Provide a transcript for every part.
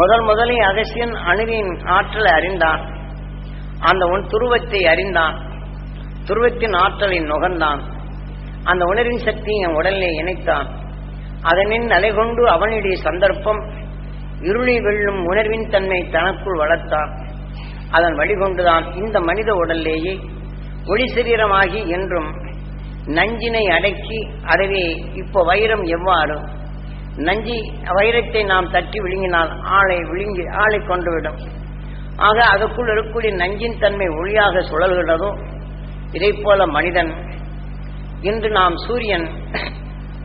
முதல் முதலில் அகசியன் அணுவின் ஆற்றலை அறிந்தான். அந்த உன் துருவத்தை அறிந்தான். துருவத்தின் ஆற்றலை நுகர்ந்தான். அந்த உணர்வின் சக்தியை என் உடலிலே இணைத்தான். அதனின் அலைகொண்டு அவனுடைய சந்தர்ப்பம் இருளை வெல்லும் உணர்வின் தன்மை தனக்குள் வளர்த்தான். அதன் வழிகொண்டுதான் இந்த மனித உடல்லேயே ஒளி சரீரமாகி என்றும் நஞ்சினை அடக்கி அதுவே இப்போ வைரம் எவ்வாறு நஞ்சி வைரத்தை நாம் தட்டி விழுங்கினால் ஆளை விழுங்கி ஆளை கொண்டுவிடும் ஆக அதற்குள் இருக்கக்கூடிய நஞ்சின் தன்மை ஒளியாக சுழல்கிறதோ இதை போல மனிதன். இன்று நாம் சூரியன்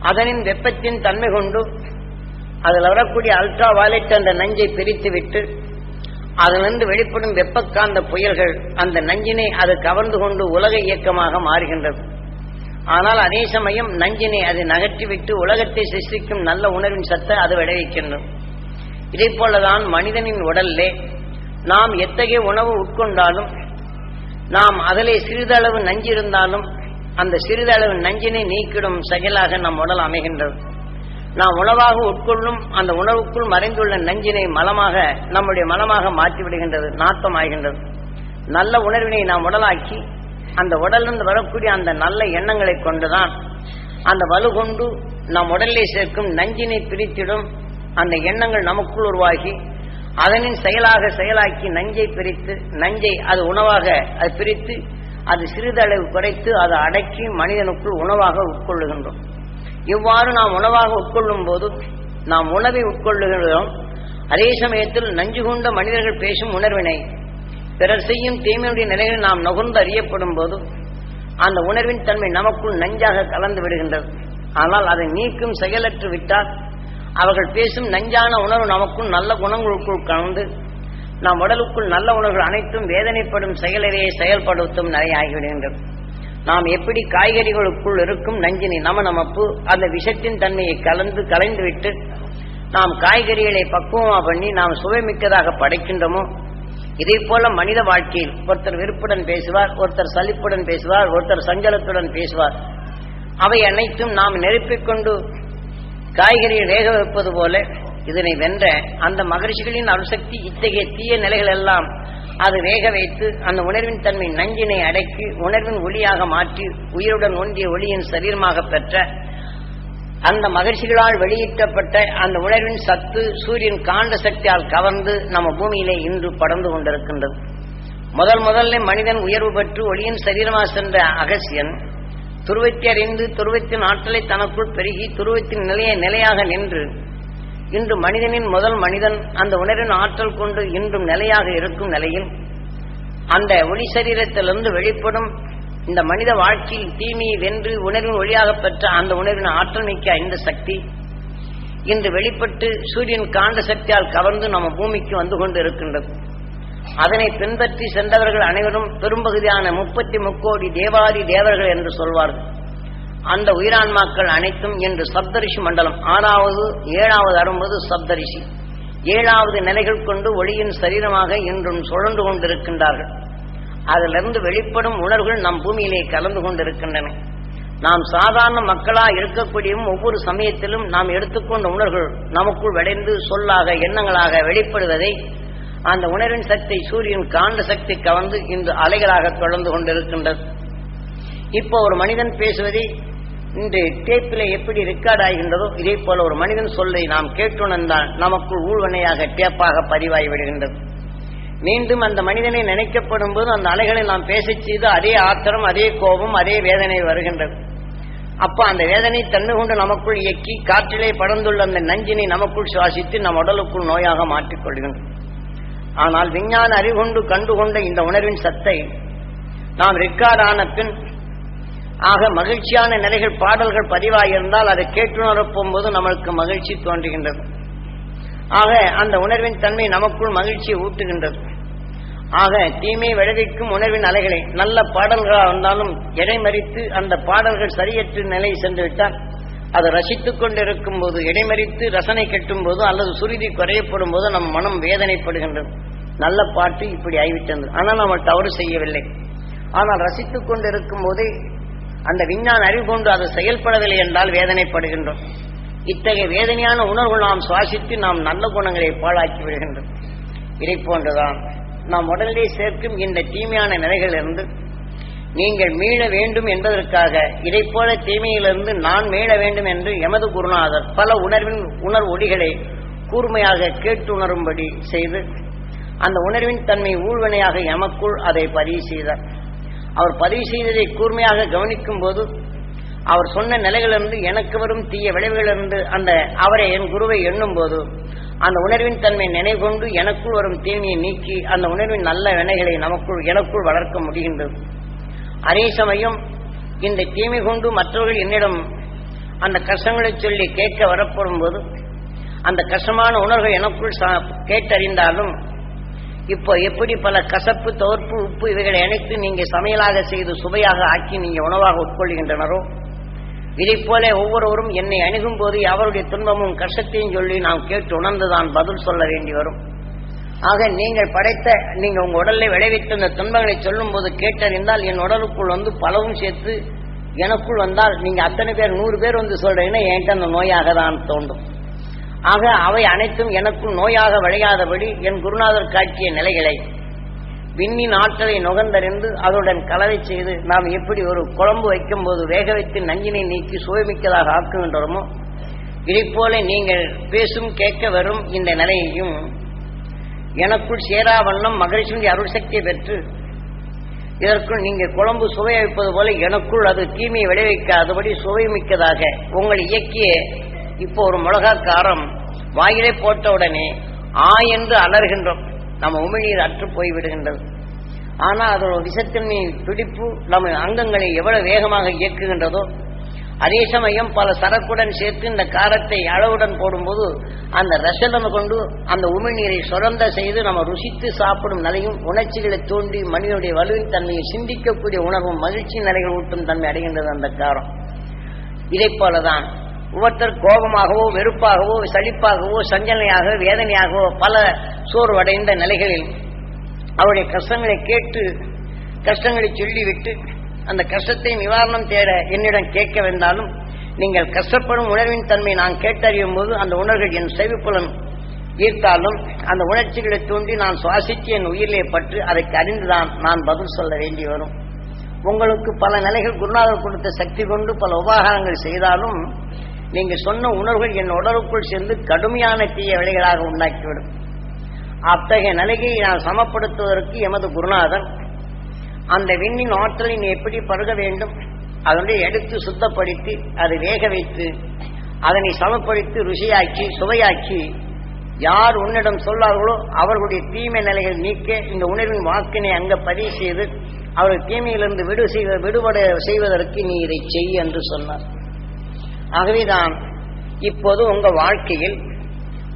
அதனின் வெப்பத்தின் தன்மை கொண்டு அதில் வரக்கூடிய அல்ட்ரா வயலட் அந்த நஞ்சை பிரித்துவிட்டு அதிலிருந்து வெளிப்படும் வெப்பக்காந்த புயல்கள் அந்த நஞ்சினை அது கவர்ந்து கொண்டு உலக இயக்கமாக மாறுகின்றது. ஆனால் அதே சமயம் நஞ்சினை அது நகற்றிவிட்டு உலகத்தை சிருஷ்டிக்கும் நல்ல உணர்வின் சத்தை அது விளைவிக்கின்றது. இதை போலதான் மனிதனின் உடல்லே நாம் எத்தகைய உணவு உட்கொண்டாலும் நாம் அதிலே சிறிதளவு நஞ்சு இருந்தாலும் அந்த சிறிதளவு நஞ்சினை நீக்கிடும் செயலாக நம் உடல் அமைகின்றது. நாம் உணவாக உட்கொள்ளும் அந்த உணவுக்குள் மறைந்துள்ள நஞ்சினை மலமாக நம்முடைய மலமாக மாற்றிவிடுகின்றது நாட்டம் ஆகின்றது நல்ல உணர்வினை நாம் உடலாக்கி அந்த உடலிருந்து வரக்கூடிய அந்த நல்ல எண்ணங்களை கொண்டுதான் அந்த வலு கொண்டு நம் உடலிலே சேர்க்கும் நஞ்சினை பிரித்திடும். அந்த எண்ணங்கள் நமக்குள் உருவாகி அதனின் செயலாக செயலாக்கி நஞ்சை பிரித்து நஞ்சை அது உணவாக அது பிரித்து அது சிறிதளவு குறைத்து அதை அடக்கி மனிதனுக்குள் உணவாக உட்கொள்ளுகின்றோம். இவ்வாறு நாம் உணவாக உட்கொள்ளும் போது நாம் உணவை உட்கொள்ளுகின்றோம் அதே சமயத்தில் நஞ்சு கொண்ட மனிதர்கள் பேசும் உணர்வினை பிறர் செய்யும் தீமையுடைய நிலையில் நாம் நுகர்ந்து அறியப்படும் போது அந்த உணர்வின் தன்மை நமக்குள் நஞ்சாக கலந்து விடுகின்றது. ஆனால் அதை நீக்கும் செயலற்று விட்டால் அவர்கள் பேசும் நஞ்சான உணர்வு நமக்குள் நல்ல குணங்களுக்குள் கலந்து நம் உடலுக்குள் நல்ல உணர்வுகள் அனைத்தும் வேதனைப்படும் செயலிலேயே செயல்படுத்தும் நிலையாகிவிடுகின்றது. நாம் எப்படி காய்கறிகளுக்குள் இருக்கும் நஞ்சினை நம நமப்பு அந்த விஷத்தின் தன்மையை கலந்து கலைந்துவிட்டு நாம் காய்கறிகளை பக்குவமா பண்ணி நாம் சுவைமிக்கதாக படைக்கின்றோமோ இதே போல மனித வாழ்க்கையில் ஒருத்தர் வெறுப்புடன் பேசுவார் ஒருத்தர் சலிப்புடன் பேசுவார் ஒருத்தர் சஞ்சலத்துடன் பேசுவார். அவை அனைத்தும் நாம் நெருப்பிக் கொண்டு காய்கறியை வேக வைப்பது போல இதனை வென்ற அந்த மகரிஷிகளின் அணுசக்தி இத்தகைய தீய நிலைகள் எல்லாம் அது வேக வைத்து அந்த உணர்வின் தன்மை நஞ்சினை அடக்கி உணர்வின் ஒளியாக மாற்றி உயிருடன் ஒன்றிய ஒளியின் சரீரமாக பெற்ற அந்த மகிழ்ச்சிகளால் வெளியிட்டப்பட்ட அந்த உணர்வின் சத்து சூரியன் காண்ட சக்தியால் கவர்ந்து நம்ம பூமியிலே இன்று படர்ந்து கொண்டிருக்கின்றது. முதல் முதல்ல மனிதன் உயர்வு பெற்று ஒளியின் சரீரமாக சென்ற அகசியன் துருவத்தை அறிந்து துருவத்தின் ஆற்றலை தனக்குள் பெருகி துருவத்தின் நிலையை நிலையாக நின்று இன்று மனிதனின் முதல் மனிதன் அந்த உணர்வின் ஆற்றல் கொண்டு இன்றும் நிலையாக இருக்கும் நிலையில் அந்த ஒளி சரீரத்திலிருந்து வெளிப்படும் இந்த மனித வாழ்க்கையில் தீமையை வென்று உணர்வின் ஒளியாக பெற்ற அந்த உணர்வின் ஆற்றல் மிக்க இந்த சக்தி. இன்று வெளிப்பட்டு சூரியன் காந்த சக்தியால் கவர்ந்து நம்ம பூமிக்கு வந்து கொண்டு இருக்கின்றது அதனை பின்பற்றி சென்றவர்கள் அனைவரும் பெரும்பகுதியான முப்பத்தி முக்கோடி தேவாதி தேவர்கள் என்று சொல்வார்கள். அந்த உயிரான்மாக்கள் அனைத்தும் இன்று சப்தரிஷி மண்டலம் ஆறாவது ஏழாவது அரும்பது சப்தரிஷி. ஏழாவது நிலைகள் கொண்டு ஒளியின் சரீரமாக இன்றும் சுழன்று கொண்டிருக்கின்றார்கள். அதிலிருந்து வெளிப்படும் உணர்வுகள் நம் பூமியிலே கலந்து கொண்டிருக்கின்றன. நாம் சாதாரண மக்களா இருக்கக்கூடியும் ஒவ்வொரு சமயத்திலும் நாம் எடுத்துக்கொண்ட உணர்வுகள் நமக்குள் விளைந்து சொல்லாக எண்ணங்களாக வெளிப்படுவதை அந்த உணர்வின் சக்தி சூரியன் காந்த சக்தி கவர்ந்து இன்று அலைகளாக தொடர்ந்து கொண்டிருக்கின்றது. இப்போ ஒரு மனிதன் பேசுவதை இன்று டேப்பில் எப்படி ரெக்கார்ட் ஆகின்றதோ இதே போல ஒரு மனிதன் சொல்லை நாம் கேட்டுணர்ந்தால் நமக்குள் ஊழ்வனையாக டேப்பாக பதிவாகி விடுகின்றது. மீண்டும் அந்த மனிதனை நினைக்கப்படும் போது அந்த அலைகளை நாம் பேசச் செய்து அதே ஆத்திரம் அதே கோபம் அதே வேதனை வருகின்றது. அப்ப அந்த வேதனை தன்மை கொண்டு நமக்குள் இயக்கி காற்றிலே படர்ந்துள்ள அந்த நஞ்சினை நமக்குள் சுவாசித்து நம் உடலுக்குள் நோயாக மாற்றிக்கொள்கின்றது ஆனால் விஞ்ஞான அறிவுகொண்டு கண்டுகொண்ட இந்த உணர்வின் சத்தை நாம் ரெக்கார்ட் ஆன பின் ஆக மகிழ்ச்சியான நிலைகள் பாடல்கள் பதிவாகியிருந்தால் அதை கேட்டுணரப் போது நம்மளுக்கு மகிழ்ச்சி தோன்றுகின்றது. ஆக அந்த உணர்வின் தன்மை நமக்குள் மகிழ்ச்சியை ஊட்டுகின்றது. ஆக தீமை விளைவிக்கும் உணர்வின் அலைகளை நல்ல பாடல்களாக இருந்தாலும் இடைமறித்து அந்த பாடல்கள் சரியற்று நிலை சென்று விட்டால் அதை ரசித்துக் கொண்டிருக்கும் போது இடைமறித்து ரசனை கெட்டும் போது அல்லது சுருதி குறையப்படும் போது நம் மனம் வேதனைப்படுகின்றது. நல்ல பாட்டு இப்படி ஆகிவிட்டது ஆனால் நம்ம தவறு செய்யவில்லை. ஆனால் ரசித்துக் கொண்டிருக்கும் போதே அந்த விஞ்ஞான அறிவு கொண்டு அது செயல்படவில்லை என்றால் வேதனைப்படுகின்றோம். இத்தகைய வேதனையான உணர்வு நாம் சுவாசித்து நாம் நல்ல குணங்களை பாழாக்கி விடுகின்றோம். இதை போன்றுதான் நாம் உடனே சேர்க்கும் இந்த தீமையான நிலைகளிலிருந்து நீங்கள் மீள வேண்டும் என்பதற்காக இதை போல தீமையிலிருந்து நான் மீள வேண்டும் என்று எமது குருநாதர் பல உணர்வின் உணர்வு ஒடிகளை கூர்மையாக கேட்டுணரும்படி செய்து அந்த உணர்வின் தன்மை ஊழ்வனையாக எமக்குள் அதை பதிவு செய்தார். அவர் பதிவு செய்ததை கூர்மையாக கவனிக்கும் போது அவர் சொன்ன நிலைகளிலிருந்து எனக்கு வரும் தீய விளைவுகளிலிருந்து அந்த அவரை என் குருவை எண்ணும் போது அந்த உணர்வின் தன்மை நினைவுகொண்டு எனக்குள் வரும் தீமையை நீக்கி அந்த உணர்வின் நல்ல வினைகளை நமக்குள் எனக்குள் வளர்க்க முடிகின்றது. அதே சமயம் இந்த தீமை கொண்டு மற்றவர்கள் என்னிடம் அந்த கஷ்டங்களை சொல்லி கேட்க வரப்படும் போது அந்த கஷ்டமான உணர்வுகள் எனக்குள் கேட்டறிந்தாலும் இப்போ எப்படி பல கசப்பு தோற்பு உப்பு இவைகளை அனைத்து நீங்க சமையலாக செய்து சுவையாக ஆக்கி நீங்க உணவாக உட்கொள்கின்றனரோ இதைப் போல ஒவ்வொருவரும் என்னை அணுகும் போது அவருடைய துன்பமும் கஷ்டத்தையும் சொல்லி நாம் கேட்டு உணர்ந்துதான் பதில் சொல்ல வேண்டி வரும். ஆக நீங்கள் படைத்த நீங்க உங்க உடலை விளைவித்த இந்த துன்பங்களை சொல்லும் போது கேட்டறிந்தால் என் உடலுக்குள் வந்து பலவும் சேர்த்து எனக்குள் வந்தால் நீங்க அத்தனை பேர் நூறு பேர் வந்து சொல்றீங்கன்னா என்கிட்ட அந்த நோயாக தான் தோன்றும். ஆக அவை அனைத்தும் எனக்குள் நோயாக விளையாதபடி என் குருநாதர் காட்டிய நிலைகளை விண்ணின் ஆற்றலை நுகர்ந்தறிந்து அதனுடன் கலவை செய்து நாம் எப்படி ஒரு குழம்பு வைக்கும் போது வேக வைத்து நஞ்சினை நீக்கி சுவைமிக்கதாக ஆக்குகின்றோமோ இதைப் போல நீங்கள் பேசும் கேட்க வரும் இந்த நிலையையும் எனக்குள் சேரா வண்ணம் மகிழ்ச்சியுடைய அருள் சக்தியை பெற்று இதற்குள் நீங்கள் குழம்பு சுவை வைப்பது போல எனக்குள் அது தீமையை விளைவிக்காதபடி சுவைமிக்கதாக உங்கள் இயக்கிய இப்போ ஒரு மிளகா காரம் வாயிலே போட்டவுடனே ஆ என்று அலர்கின்றோம் நம்ம உமிழ்நீர் அற்று போய்விடுகின்றது. ஆனால் அதோட விஷத்தன்மை பிடிப்பு நம்ம அங்கங்களை எவ்வளவு வேகமாக இயக்குகின்றதோ அதே சமயம் பல சரக்குடன் சேர்த்து இந்த காரத்தை அளவுடன் போடும்போது அந்த ரசனம் கொண்டு அந்த உமிழ்நீரை சுரந்த செய்து நம்ம ருசித்து சாப்பிடும் நிலையும் உணர்ச்சிகளை தூண்டி மனிதனுடைய வலுவின் தன்மையை சிந்திக்கக்கூடிய உணர்வும் மகிழ்ச்சி நிலைகள் ஊட்டும் தன்மை அடைகின்றது அந்த காரம். இதைப் போலதான் ஒவ்வொருத்தர் கோபமாகவோ வெறுப்பாகவோ சலிப்பாகவோ சஞ்சனையாக வேதனையாகவோ பல சோர்வடைந்த நிலைகளில் அவருடைய கஷ்டங்களை கேட்டு கஷ்டங்களை சொல்லிவிட்டு அந்த கஷ்டத்தை நிவாரணம் தேட என்னிடம் கேட்க வந்தாலும் நீங்கள் கஷ்டப்படும் உணர்வின் தன்மை நான் கேட்டறியும் போது அந்த உணர்வுகள் என் செவிப்புலன் ஈர்த்தாலும் அந்த உணர்ச்சிகளை தூண்டி நான் சுவாசித்து என் உயிரிலே பற்று அதற்கு அறிந்துதான் நான் பதில் சொல்ல வேண்டி வரும். உங்களுக்கு பல நிலைகள் குருநாதர் கொடுத்த சக்தி கொண்டு பல உபகாரங்கள் செய்தாலும் நீங்க சொன்ன உணர்வுகள் என் உடலுக்குள் சேர்ந்து கடுமையான தீய விலைகளாக உண்டாக்கிவிடும். அத்தகைய நிலையை நான் சமப்படுத்துவதற்கு எமது குருநாதன். அந்த விண்ணின் ஆற்றலை நீ எப்படி பருக வேண்டும்? அதனுடைய எடுத்து சுத்தப்படுத்தி அதை வேக வைத்து அதனை சமப்படுத்தி ருசியாக்கி சுவையாக்கி யார் உன்னிடம் சொல்லார்களோ அவர்களுடைய தீமை நிலைகள் நீக்க இந்த உணர்வின் வாக்கினை அங்க பதிவு செய்து அவர்கள் தீமையிலிருந்து விடு செய்வ விடுபட செய்வதற்கு நீ இதை செய் என்று சொன்னார். ஆகவேதான் இப்போது உங்க வாழ்க்கையில்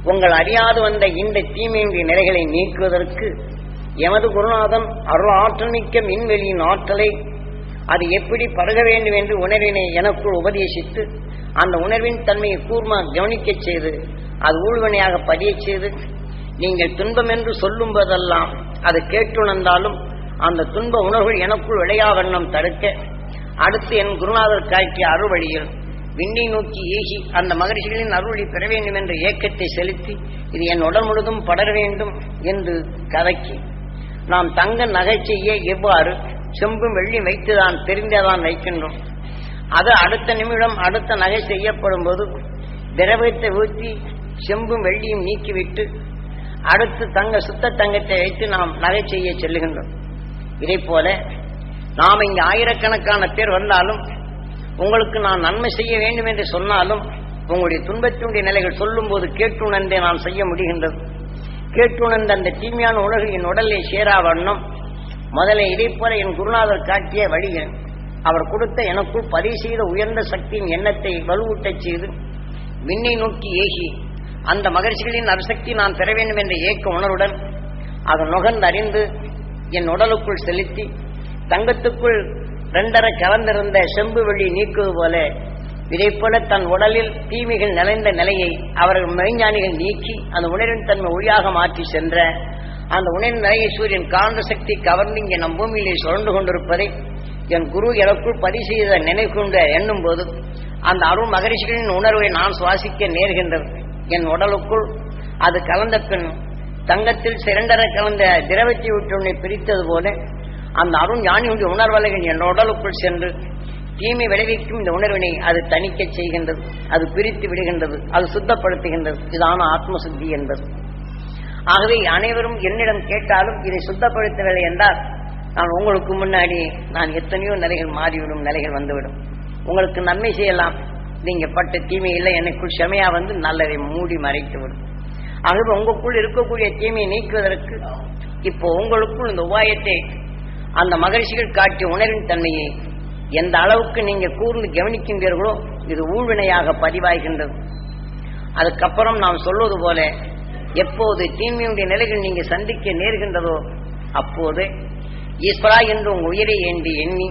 உங்கள் அறியாது வந்த இந்த தீமையின்றி நிலைகளை நீக்குவதற்கு எமது குருநாதன் அருள் ஆற்றல் மிக்க மின்வெளியின் ஆற்றலை அது எப்படி பருக வேண்டும் என்று உணர்வினை எனக்குள் உபதேசித்து அந்த உணர்வின் தன்மையை கூர்மா கவனிக்கச் செய்து அது ஊழ்வனையாக பதியச் செய்து நீங்கள் துன்பம் என்று சொல்லும் போதெல்லாம் அது கேட்டுணர்ந்தாலும் அந்த துன்ப உணர்வுகள் எனக்குள் விளையா வண்ணம் தடுக்க அடுத்து என் குருநாதர் காட்டிய அறுவழியில் விண்ணை நோக்கி ஏகி அந்த மகரிஷிகளின் அருளை பெற வேண்டும் என்ற ஏக்கத்தை செலுத்தி இது என் உடல் முழுதும் படர வேண்டும் என்று கதக்கி. நாம் தங்க நகை செய்ய எவ்வாறு செம்பும் வெள்ளி வைத்துதான் தெரிந்ததான் வைக்கின்றோம். அது அடுத்த நிமிடம் அடுத்த நகை செய்யப்படும் போது திரவத்தை ஊற்றி செம்பும் வெள்ளியும் நீக்கிவிட்டு அடுத்து தங்க சுத்த தங்கத்தை வைத்து நாம் நகை செய்ய செல்லுகின்றோம். இதை போல நாம் இங்கு ஆயிரக்கணக்கான பேர் வந்தாலும் உங்களுக்கு நான் நன்மை செய்ய வேண்டும் என்று சொன்னாலும் உங்களுடைய துன்பத்தினுடைய நிலைகள் சொல்லும் போது கேட்டுணர்ந்தே நான் செய்ய முடிகின்றது. கேட்டுணர்ந்த அந்த தீமையான உலகின் என் உடலை சேரா வண்ணம் முதல்ல இதை போல என் குருநாதர் காட்டிய வழிகள் அவர் கொடுத்த எனக்குள் பதிவு செய்த உயர்ந்த சக்தியின் எண்ணத்தை வலுவூட்டச் செய்து விண்ணை நோக்கி ஏகி அந்த மகிழ்ச்சிகளின் அரிசக்தி நான் பெற வேண்டும் என்ற ஏக்க உணர்வுடன் அதை நுகர்ந்து அறிந்து என் உடலுக்குள் செலுத்தி தங்கத்துக்குள் ரெண்டரை கலந்திருந்த செம்பு வெள்ளி நீக்குவது போல இதை போல தன் உடலில் தீமைகள் நிறைந்த நிலையை அவர்கள் மெய்ஞானிகள் நீக்கி அந்த உணர்வின் தன்மை ஒளியாக மாற்றி சென்ற அந்த உணர்வின் நிலையை சூரியன் காந்த சக்தி கவர்ந்து இங்கே நம் பூமியிலே சுரண்டு கொண்டிருப்பதை என் குரு எனக்குள் பதிவு செய்த நினைவுகொண்டு எண்ணும் போது அந்த அருள் மகரிஷிகளின் உணர்வை நான் சுவாசிக்க நேர்கின்றது. என் உடலுக்குள் அது கலந்த பின் தங்கத்தில் சிறண்டர கலந்த திரவத்தை விட்டு உன்னை பிரித்தது போல அந்த அருண் ஞானியுடைய உணர்வலைகள் என் உடலுக்குள் சென்று தீமை விளைவிக்கும் இந்த உணர்வினை அது தணிக்க செய்கின்றது. அது பிரித்து விடுகின்றது. அது சுத்தப்படுத்துகின்றது. இதான ஆத்ம சுத்தி என்பது. ஆகவே அனைவரும் என்னிடம் கேட்டாலும் இதை சுத்தப்படுத்தவில்லை என்றால் நான் உங்களுக்கு முன்னாடி நான் எத்தனையோ நிலைகள் மாறிவிடும் நிலைகள் வந்துவிடும். உங்களுக்கு நன்மை செய்யலாம். நீங்க பட்ட தீமை இல்லை எனக்குள் செமையா வந்து நல்லதை மூடி மறைத்து விடும் ஆகவே உங்களுக்குள் இருக்கக்கூடிய தீமையை நீக்குவதற்கு இப்போ உங்களுக்குள் இந்த உபாயத்தை அந்த மகிழ்ச்சிகள் காட்டிய உணர்வின் தன்மையை எந்த அளவுக்கு நீங்க கூர்ந்து கவனிக்கின்றீர்களோ இது ஊழ்வினையாக பதிவாகின்றது. அதுக்கப்புறம் நாம் சொல்வது போல எப்போது தீமையுடைய நிலைகள் நீங்க சந்திக்க நேர்கின்றதோ அப்போது ஈஸ்வரா என்று உங்க உயிரை ஏந்தி எண்ணி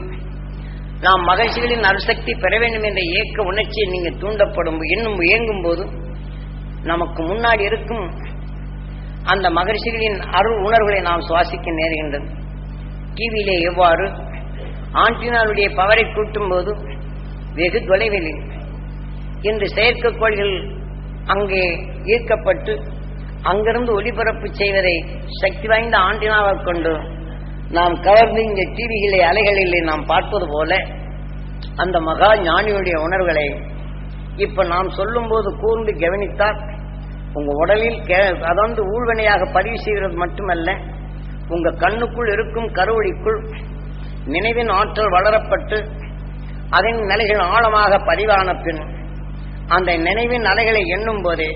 நாம் மகிழ்ச்சிகளின் அருசக்தி பெற வேண்டும் என்ற ஏக்க உணர்ச்சியை நீங்க தூண்டப்படும் இன்னும் இயங்கும் போது நமக்கு முன்னாடி இருக்கும் அந்த மகிழ்ச்சிகளின் அருள் உணர்வுகளை நாம் சுவாசிக்க நேருகின்றது. டிவியிலே எவ்வாறு? ஆண்டினாருடைய பவரை கூட்டும் போது வெகு தொலைவில் இன்று செயற்கைக்கோள்கள் அங்கே ஈர்க்கப்பட்டு அங்கிருந்து ஒளிபரப்பு செய்வதை சக்தி வாய்ந்த ஆண்டினாவை கொண்டு நாம் கவர்ந்து இங்கே டிவிகளை அலைகளிலே நாம் பார்ப்பது போல அந்த மகா ஞானியுடைய உணர்வுகளை இப்ப நாம் சொல்லும்போது கூர்ந்து கவனித்தால் உங்க உடலில் அதாவது ஊழ்வினையாக பதிவு செய்கிறது மட்டுமல்ல உங்க கண்ணுக்குள் இருக்கும் கருவொளிக்குள் நினைவின் ஆற்றல் வளரப்பட்டு அதன் நிலைகள் ஆழமாக பதிவான பின் அந்த நினைவின் அலைகளை எண்ணும் போதே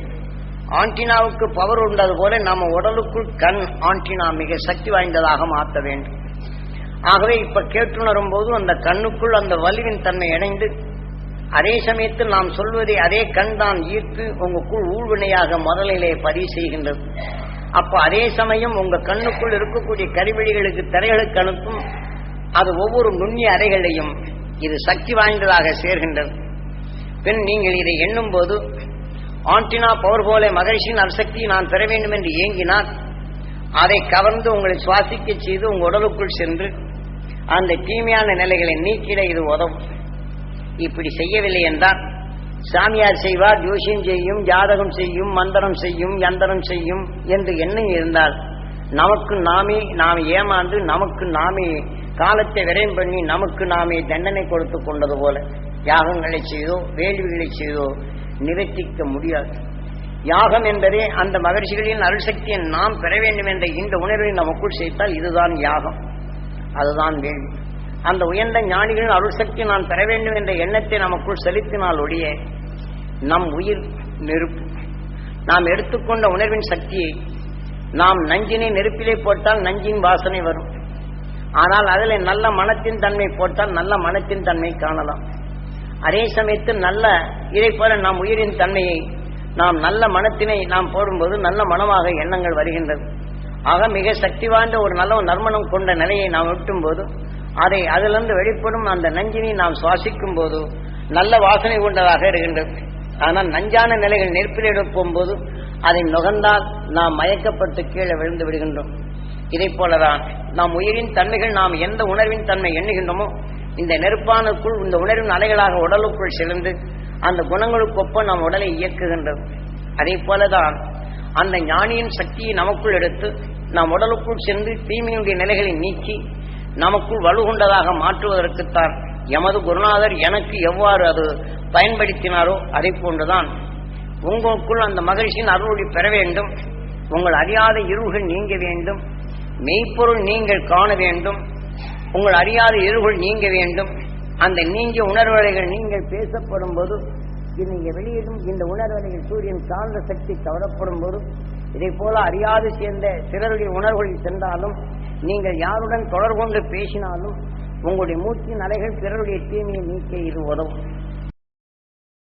ஆண்டினாவுக்கு பவர் உண்டது போல நம்ம உடலுக்குள் கண் ஆண்டினா மிக சக்தி வாய்ந்ததாக மாற்ற வேண்டும். ஆகவே இப்ப கேட்டுணரும் போது அந்த கண்ணுக்குள் அந்த வலுவின் தன்மை இணைந்து அதே சமயத்தில் நாம் சொல்வதை அதே கண் தான் ஈர்த்து உங்களுக்குள் ஊழ்வினையாக முதலிலே பதிவு செய்கின்றது. அப்போ அதே சமயம் உங்க கண்ணுக்குள் இருக்கக்கூடிய கருவிழிகளுக்கு திரைகளுக்கு அனுப்பும் அது ஒவ்வொரு நுண்ணிய அறைகளையும் இது சக்தி வாய்ந்ததாக சேர்கின்றது. பின் நீங்கள் இதை எண்ணும் போது ஆண்டினா பவர் போல மகிழ்ச்சியின் அரிசக்தியை நான் பெற வேண்டும் என்று ஏங்கினால் அதை கவர்ந்து உங்களை சுவாசிக்க செய்து உங்கள் உடலுக்குள் சென்று அந்த தீமையான நிலைகளை நீக்கிட இது உதவும். இப்படி செய்யவில்லை என்றால் சாமியார் செய்வார் ஜோசியம் செய்யும் ஜாதகம் செய்யும் மந்திரம் செய்யும் யந்திரம் செய்யும் என்று எண்ணம் இருந்தால் நமக்கு நாமே நாம் ஏமாந்து நமக்கு நாமே காலத்தை விரயம் பண்ணி நமக்கு நாமே தண்டனை கொடுத்து கொண்டது போல யாகங்களை செய்தோ வேள்விகளை செய்தோ நிவர்த்திக்க முடியாது. யாகம் என்பதே அந்த மகிழ்ச்சிகளின் அருள்சக்தியை நாம் பெற வேண்டும் என்ற இந்த உணர்வை நமக்குள் சேர்த்தால் இதுதான் யாகம். அதுதான் வேள்வி. அந்த உயர்ந்த ஞானிகளின் அருள்சக்தி நான் பெற வேண்டும் என்ற எண்ணத்தை நமக்குள் செலுத்தினால் ஒழிய நம் உயிர் நெருப்பு. நாம் எடுத்துக்கொண்ட உணர்வின் சக்தியை நாம் நஞ்சினை நெருப்பிலே போட்டால் நஞ்சின் வாசனை வரும். ஆனால் அதில் நல்ல மனத்தின் தன்மை போட்டால் நல்ல மனத்தின் தன்மை காணலாம். அதே சமயத்தில் நல்ல இதை போல நாம் உயிரின் தன்மையை நாம் நல்ல மனத்தினை நாம் போடும்போது நல்ல மனமாக எண்ணங்கள் வருகின்றது. ஆக மிக சக்தி வாய்ந்த ஒரு நல்ல நறுமணம் கொண்ட நிலையை நாம் விட்டும் போது அதை அதிலிருந்து வெளிப்படும் அந்த நஞ்சினை நாம் சுவாசிக்கும் போது நல்ல வாசனை கொண்டதாக இருக்கின்றது. ஆனால் நஞ்சான நிலைகள் நெருப்பில் எடுக்கும் அதை நுகர்ந்தால் நாம் மயக்கப்பட்டு கீழே விழுந்து விடுகின்றோம். இதை போலதான் நாம் உயிரின் தன்மைகள் நாம் எந்த உணர்வின் தன்மை எண்ணுகின்றோமோ இந்த நெருப்பானுக்குள் இந்த உணர்வின் அலைகளாக உடலுக்குள் செலுந்து அந்த குணங்களுக்கொப்ப நம் உடலை இயக்குகின்றது அதே போலதான் அந்த ஞானியின் சக்தியை நமக்குள் எடுத்து நாம் உடலுக்குள் சென்று தீமையுடைய நிலைகளை நீக்கி நமக்குள் வலுகொண்டதாக மாற்றுவதற்குத்தான் எமது குருநாதர் எனக்கு எவ்வாறு அது பயன்படுத்தினாரோ அதை போன்றுதான். உங்களுக்குள் அந்த மகிழ்ச்சியின் அருளொளி பெற வேண்டும். உங்கள் அறியாத இருள்கள் நீங்க வேண்டும். மெய்ப்பொருள் நீங்கள் காண வேண்டும். உங்கள் அறியாத இருள்கள் நீங்க வேண்டும். அந்த நீங்கிய உணர்வலைகள் நீங்கள் பேசப்படும் போது நீங்க வெளியிடும் இந்த உணர்வலைகள் சூரியன் சார்ந்த சக்தி கவரப்படும் போது இதை போல அறியாது சேர்ந்த சிறருடைய உணர்வுகளில் சென்றாலும் நீங்கள் யாருடன் தொடர்பு கொண்டு பேசினாலும் உங்களுடைய மூச்சின் அலைகள் பிறருடைய தீமையை நீக்க இது உதவும்.